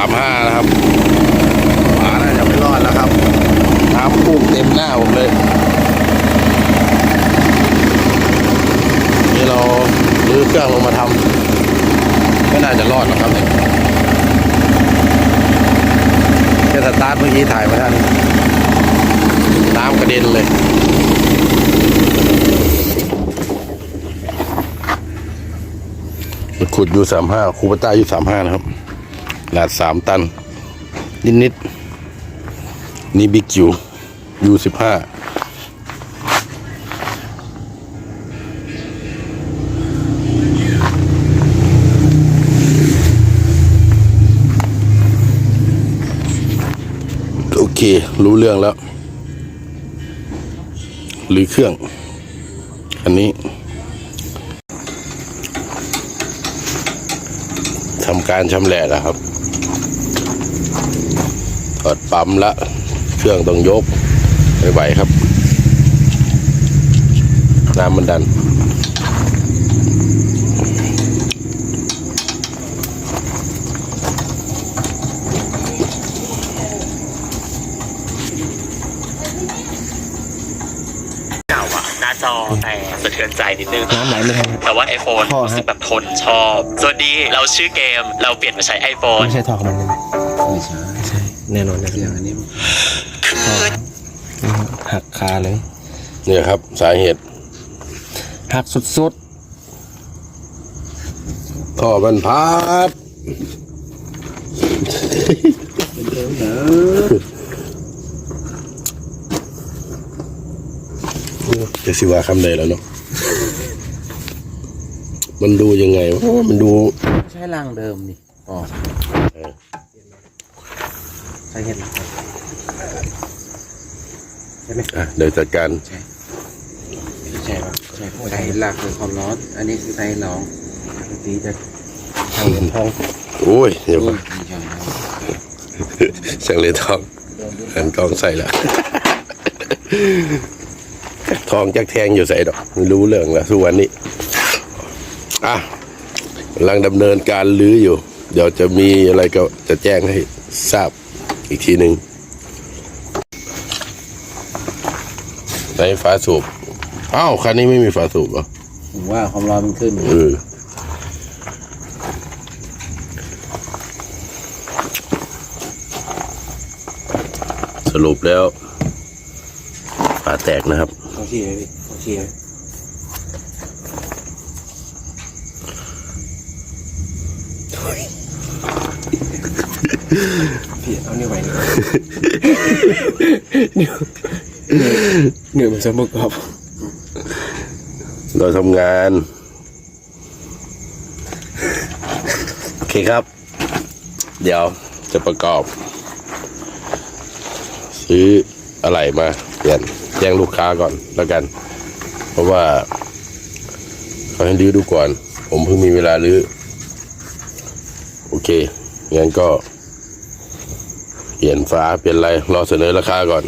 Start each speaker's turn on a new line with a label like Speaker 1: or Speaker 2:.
Speaker 1: ามห้านะครับฝาน่าจะไม่รอดแล้วครับ น้ำพุ่งเต็มหน้าผมเลย นี่เราลื้อเครื่องลงมาทำไม่น่าจะรอดหรอกครับเนี่ยแค่สตาร์ทเมื่อกี้ถ่ายมาท่านน้ำกระเด็นเลยขุดอยู่สามห้าคูปต้าอยู่สามห้านะครับข นาดสามตัน นิดนิดๆนี่บิ๊กจิ๋วยูสิบห้าโอเค รู้เรื่องแล้ว หรือเครื่อง อันนี้ทำการชำแหละแล้วครับ ถอดปั๊มละเครื่องต้องยกไม่ไหวครับ น้ำมันดัน
Speaker 2: เก่าอะหน้าจอแต่สะเทือนใจนิดนึง
Speaker 3: น้ำไหลไม่ทัน
Speaker 2: แต่ว่า iPhone
Speaker 3: พ่อฮะ
Speaker 2: รู้สึกแบบทนชอบ สวัสดี เราชื่อเกม เราเปลี่ยนมาใช้ iPhone
Speaker 3: ไม่ใช่ทอของมันเลย
Speaker 4: ไม่ใช่
Speaker 3: ใช่ แน่นอนนะ
Speaker 4: เสียงอันนี้มัน
Speaker 3: หักคาเลย
Speaker 1: เนี่ยครับ สาเหตุ
Speaker 3: หักสุด
Speaker 1: ท่อมันพับจะสิว่าคำใดแล้วเนาะมันดูยังไงวะมันดู
Speaker 4: ไม่ใช่รางเดิมนี่อ๋อ ใช่เห็น
Speaker 1: อะเดี๋ยวจัดการ
Speaker 4: ใช่ใช่ป่ะใช่ใช่หลักคือความร้อน อันนี้คือไทยร้องปกติจะทางเหรียญทอง
Speaker 1: โอ้ยเดี๋ยว
Speaker 4: อุ้
Speaker 1: ก่อยน
Speaker 4: ไม่ใช่ครับ
Speaker 1: เสียงเลยทองหันกล้องใส่ละทองจักแทงอยู่ใส่ดอกไม่รู้เรื่องแล้วสุวรรณนี้อะกำลังดำเนินการลื้ออยู่ เดี๋ยวจะมีอะไรก็จะแจ้งให้ทราบ อีกทีหนึ่งในฝาสูบอ้าวคันนี้ไม่มีฝาสูบเหรอ
Speaker 4: ผมว่าความร้อนมันขึ้น
Speaker 1: เออสรุปแล้วฝาแตกนะครับ
Speaker 4: โอเคพี่โอเค พี่เอานี่ไว้นี่
Speaker 3: ๆเหนื่อยมันจะมุกครับ
Speaker 1: เราทำงาน โอเคครับ เดี๋ยวจะประกอบ ซื้ออะไรมาเปลี่ยนแจ้งลูกค้าก่อนแล้วกัน เพราะว่าเขาให้รื้อดูก่อน ผมเพิ่งมีเวลารื้อ โอเคงั้นก็ เปลี่ยนฟ้าเปลี่ยนอะไรรอเสนอราคาก่อน